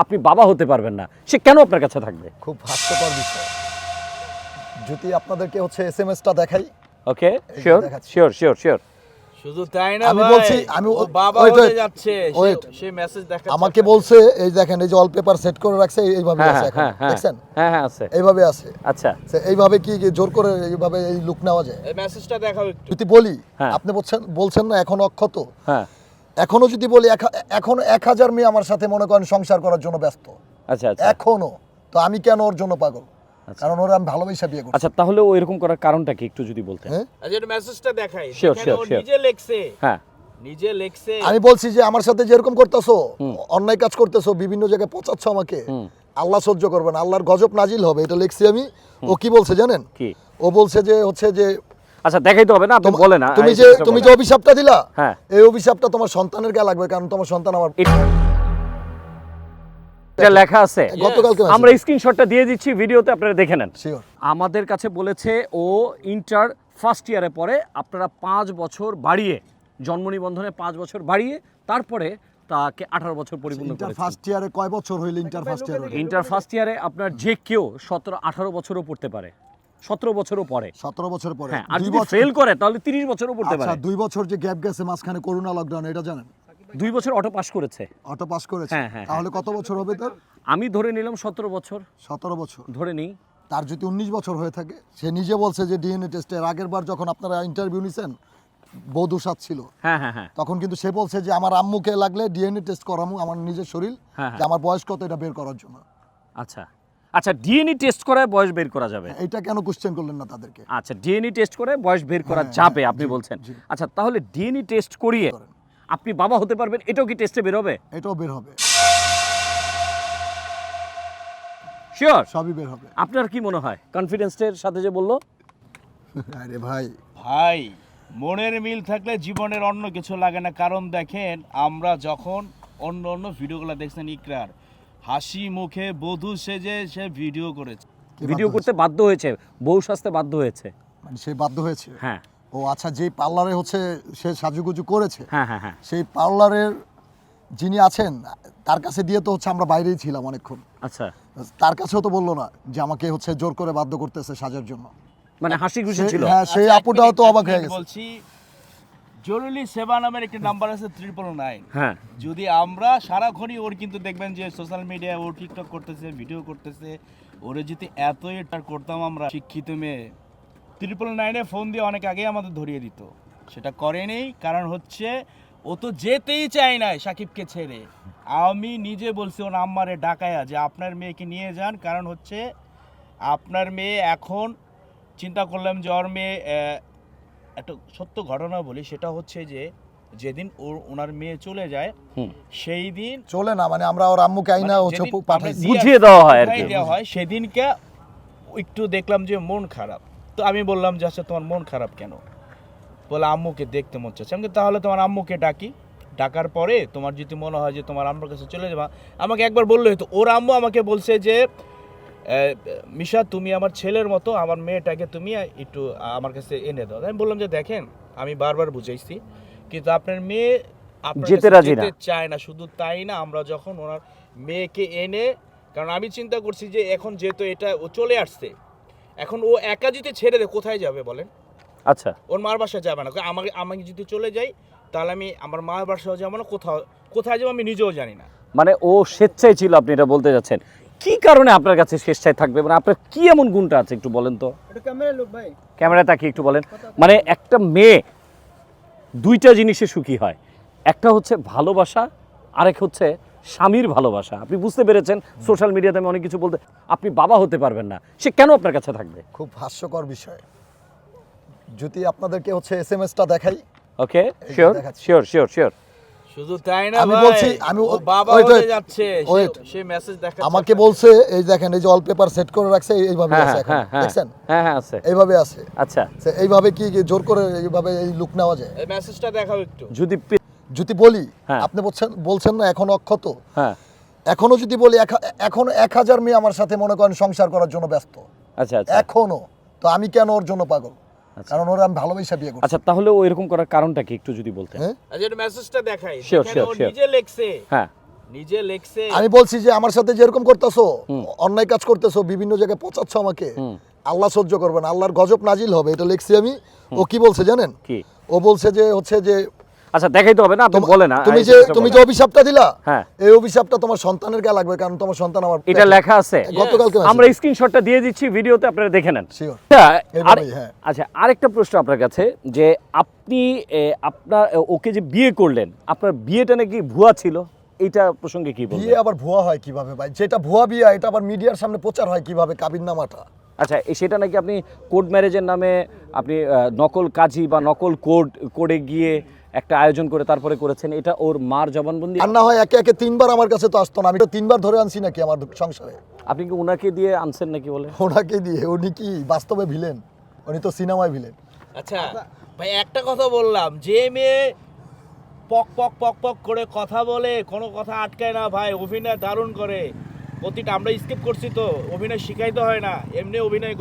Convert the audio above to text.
আপনি বাবা হতে পারবেন না। সে কেন আপনার কাছে থাকবে? খুব হাস্যকর বিষয়। যদি আপনাদেরকে হচ্ছে এস এম এসটা দেখাই ওকে এই শিওর শিওর শিওর শিওর শুধু তাই না আমি বলছি, আমি বাবা হতে যাচ্ছে সে মেসেজ দেখা আমাকে বলছে এই দেখেন এই যে ওয়ালপেপার সেট করে রাখছে এই- এইভাবে হ্যাঁ আছে হ্যাঁ এখন হ্যাঁ হ্যাঁ দেখছেন? হ্যাঁ হ্যাঁ আছে। এইভাবে আছে। আচ্ছা। সে এইভাবে কি কি জোর করে এইভাবে এই লুক নেওয়া যায়? এই মেসেজটা দেখাও একটু। যদি বলি হ্যাঁ। আপনি বলছেন বলছেন না এখন অক্ষত। হ্যাঁ। এখনও যদি বলি এক- এখন এক হাজার মেয়ে আমার সাথে মনে করেন সংসার করার জন্য ব্যস্ত। আচ্ছা আচ্ছা। এখনও। তো আমি কেন ওর জন্য পাগল? কারণ ওরা আমি ভালোবাসা বিয়ে করছি। আচ্ছা তাহলে ও এরকম করার কারণটা কি একটু যদি বলতেন? হ্যাঁ? আচ্ছা এটা মেসেজটা দেখাই। যেখানে sure, নিজে লেখছে। হ্যাঁ। নিজে লেখছে। আমি বলছি যে আমার সাথে যেরকম করতেছো অন্যায় কাজ করতেছো বিভিন্ন জায়গায় পচাচ্ছ আমাকে আল্লাহ সহ্য করবেন আল্লাহর গজব নাজিল হবে। এটা লিখছি আমি। ও কি বলছে জানেন? কি? ও বলছে যে হচ্ছে যে আচ্ছা দেখাইতে হবে না আপনি তোমা- বলে না তুমি যে তুমি যে অভিশাপটা দিলা হ্যাঁ। এই অভিশাপটা তোমার সন্তানের গায়ে লাগবে কারণ তোমার সন্তান আমার এটা লেখা আছে। গতকালকে আমরা স্ক্রিনশটটা দিয়ে দিচ্ছি ভিডিওতে আপনারা দেখে নেন। আমাদের কাছে বলেছে ও ইন্টার ফার্স্ট ইয়ারে পড়ে আপনারা পাঁচ বছর বাড়িয়ে জন্ম নিবন্ধনে পাঁচ বছর বাড়িয়ে তারপরে তাকে আঠারো বছর পরিপূর্ণ করেছে। ফার্স্ট ইয়ারে কয় বছর হইল inter first year inter first ইয়ারে আপনার যে কেউ সতেরো আঠারো বছরও পড়তে পারে। সতেরো বছরও পড়ে সতেরো বছর পরে। হ্যাঁ আর যদি ফেল করে তাহলে তিরিশ বছরও পড়তে আচ্ছা পারে। দুই বছর যে গ্যাপ গেছে মাঝখানে করোনা লকডাউন এটা জানেন? দুই বছর অটো পাস করেছে। অটো পাস করেছে? হ্যাঁ, হ্যাঁ, তাহলে কত বছর হবে তার? আমি ধরে নিলাম সতেরো বছর। সতেরো বছর। ধরে নিই। তার যদি উনিশ বছর হয়ে থাকে সে নিজে বলছে যে ডিএনএ টেস্টের আগের বার যখন আপনারা ইন্টারভিউ নিছেন বৌদ্ধ সাত ছিল। হ্যাঁ হ্যাঁ হ্যাঁ। তখন কিন্তু সে বলছে যে আমার আম্মুকে লাগলে ডিএনএ টেস্ট করামু আমার নিজের শরীর যে আমার বয়স কত এটা বের করার জন্য। আচ্ছা। আচ্ছা ডিএনএ টেস্ট করে বয়স বের করা যাবে। এটা কেন কোশ্চেন করলেন না তাদেরকে? আচ্ছা ডিএনএ টেস্ট করে বয়স বের করা হ্যাঁ, যাবে হ্যাঁ, আপনি বলছেন। আচ্ছা তাহলে ডিএনএ টেস্ট করিয়ে আপনি বাবা হতে পারবেন এটাও কি টেস্টে বের হবে? এটাও বের হবে। শিওর সবই বের হবে। আপনার কি মনে হয়? কনফিডেন্সের সাথে যে বলল? আরে ভাই। ভাই মনের মিল থাকলে জীবনের অন্য কিছু লাগে না। কারণ দেখেন আমরা যখন অন্য অন্য ভিডিওগুলো দেখছেন ইকরার হাসি মুখে বধূ সেজে সে ভিডিও করেছে। ভিডিও করতে বাধ্য হয়েছে বউ সাজতে বাধ্য হয়েছে? মানে সে বাধ্য হয়েছে? হ্যাঁ। ও আচ্ছা যেই পার্লারে হচ্ছে সে সাজুগুজু করেছে হ্যাঁ হ্যাঁ হ্যাঁ। সেই পার্লারের যিনি আছেন তার কাছে দিয়ে তো হচ্ছে আমরা বাইরেই ছিলাম অনেকক্ষণ। আচ্ছা। তার কাছেও তো বলল না যে আমাকে হচ্ছে জোর করে বাধ্য করতেছে সাজার জন্য। মানে হাসি খুশি ছিল? হ্যাঁ সেই আচ্ছা, আপুটাও তো অবাক হয়ে গেছে। বলছি জরুরি সেবা নামের একটি নাম্বার আছে ট্রিপল নাইন হ্যাঁ। যদি আমরা সারাক্ষণই ওর কিন্তু দেখবেন যে সোশ্যাল মিডিয়ায় ও টিকটক করতেছে ভিডিও করতেছে ওরে যদি এত এটা করতাম আমরা শিক্ষিত মেয়ে। ট্রিপল নাইনে ফোন দিয়ে অনেক আগেই আমাদের ধরিয়ে দিত। সেটা করেনি কারণ হচ্ছে ও তো যেতেই চায় না সাকিবকে ছেড়ে। আমি নিজে বলছি ওর আম্মারে ডাকায়া যে আপনার মেয়েকে নিয়ে যান কারণ হচ্ছে আপনার মেয়ে এখন চিন্তা করলাম যে ওর মেয়ে একটা সত্য ঘটনা বলি সেটা হচ্ছে যে যেদিন ওর ওনার মেয়ে চলে যায় সেই দিন চলে না মানে আমরা ওর আম্মুকে আইনা মানে হচ্ছে পাঠাই বুঝিয়ে দেওয়া হয় আর কি। দেওয়া হয় সেদিনকে একটু দেখলাম যে মন খারাপ। তো আমি বললাম যে আচ্ছা তোমার মন খারাপ কেন? বলে আম্মুকে দেখতে মন চাচ্ছে। আমি তাহলে তোমার আম্মুকে ডাকি। ডাকার পরে তোমার যদি মনে হয় যে তোমার আম্মুর কাছে চলে যাবা আমাকে একবার বলল হয়তো ওর আম্মু আমাকে বলছে যে মিশা তুমি আমার ছেলের মতো আমার মেয়েটাকে তুমি একটু আমার কাছে এনে দাও। আমি বললাম যে দেখেন আমি বারবার বুঝাইছি কিন্তু আপনার মেয়ে যেতে রাজি না। চায় না। শুধু তাই না আমরা যখন ওনার মেয়েকে এনে কারণ আমি চিন্তা করছি যে এখন যেহেতু এটা ও চলে আসছে এখন ও একা যদি ছেড়ে দেয় কোথায় যাবে বলেন? আচ্ছা। ওর মার বাসায় যাবে না। আমাকে আমাকে যদি চলে যাই তাহলে আমি আমার মার বাসাও যাব না কোথাও কোথায় যাব আমি নিজেও জানি না। মানে ও স্বেচ্ছায় ছিল আপনি এটা বলতে যাচ্ছেন। কি কারণে আপনার কাছে স্বেচ্ছায় থাকবে? মানে আপনার কি এমন গুণটা আছে একটু বলেন তো? ক্যামেরা তাকিয়ে একটু বলেন। মানে একটা মেয়ে দুইটা জিনিসে সুখী হয়। একটা হচ্ছে ভালোবাসা আরেক হচ্ছে স্বামীর ভালোবাসা। আপনি বুঝতে পেরেছেন সোশ্যাল মিডিয়াতে আমি অনেক কিছু বলতে আপনি বাবা হতে পারবেন না। সে কেন আপনার কাছে থাকবে? খুব হাস্যকর বিষয়। যদি আপনাদেরকে হচ্ছে এস এম এসটা দেখাই okay sure sure sure sure শুধু তাই না আমি বলছি, আমি বাবা হতে যাচ্ছে। সে মেসেজ দেখা আমাকে বলছে এই দেখেন এই যে ওয়ালপেপার সেট করে রাখছে এইভাবে হ্যাঁ আছে হ্যাঁ এখন হ্যাঁ হ্যাঁ দেখছেন? হ্যাঁ হ্যাঁ আছে। এইভাবে আছে। আচ্ছা। এইভাবে কি কি জোর করে এইভাবে এই লুক নেওয়া যায়? এই মেসেজটা দেখাও একটু। যদি যদি বলি। আপনি বলছেন বলছেন না এখন অক্ষত। হ্যাঁ। এখনও যদি বলি এখন এক হাজার মেয়ে আমার সাথে মনে করেন সংসার করার জন্য ব্যস্ত। আচ্ছা আচ্ছা। এখনও। তো আমি কেন ওর জন্য পাগল? কারণ ওরা আমি ভালোবাসা বিয়ে করছি। আচ্ছা তাহলে ও এরকম করার কারণটা কি একটু যদি বলতেন? হ্যাঁ? আচ্ছা এটা মেসেজটা দেখাই। Sure sure. নিজে লেখছে। হ্যাঁ। নিজে লেখছে। আমি বলছি যে আমার সাথে যেরকম করতেছো অন্যায় কাজ করতেছো বিভিন্ন জায়গায় পচাচ্ছ আমাকে আল্লাহ সহ্য করবেন না আল্লাহর গজব নাজিল হবে। এটা লিখছি আমি। ও কি বলছে জানেন? কি? ও বলছে যে হচ্ছে যে আচ্ছা দেখাইতে হবে না আপনি তোমা- বলেন না তুমি যে তুমি যে অভিশাপটা দিলা হ্যাঁ। এই অভিশাপটা তোমার সন্তানের গায়ে লাগবে কারণ তোমার সন্তান আমার এটা লেখা আছে। গতকালকে আমরা স্ক্রিনশটটা দিয়ে দিচ্ছি ভিডিওতে আপনারা দেখে নেন। শিওর আচ্ছা, হ্যাঁ। আচ্ছা আরেকটা প্রশ্ন আপনার কাছে যে আপনি আপনার ওকে যে বিয়ে করলেন আপনার বিয়েটা নাকি ভুয়া ছিল? এইটা প্রসঙ্গে কি বলবেন? বিয়ে আবার ভুয়া হয় কীভাবে ভাই? যেটা ভুয়া বিয়ে এটা আবার মিডিয়ার সামনে প্রচার হয় কীভাবে? কাবির নামাটা। আচ্ছা এ- সেটা নাকি আপনি কোর্ট ম্যারেজের নামে আপনি নকল কাজী বা নকল কোড করে গিয়ে একটা আয়োজন করে তারপরে করেছেন। এটা ওর মার জবানবন্দি। আর না হয় একে একে তিনবার আমার কাছে তো আসতো না। আমি তো তিনবার ধরে আনছি নাকি আমার সংসারে। আপনি কি ওনাকে দিয়ে আনছেন নাকি বলে? ওনাকে দিয়ে। উনি কি বাস্তবে ভিলেন? উনি তো সিনেমায় ভিলেন। আচ্ছা ভাই একটা কথা বললাম। যে মেয়ে পক পক পক পক করে কথা বলে কোনো কথা আটকায় না ভাই। অভিনয় দারুণ করে। প্রতিটা আমরা স্কিপ করছি তো। অভিনয় শিখাইতে হয় না। এমনি অভিনয় করে।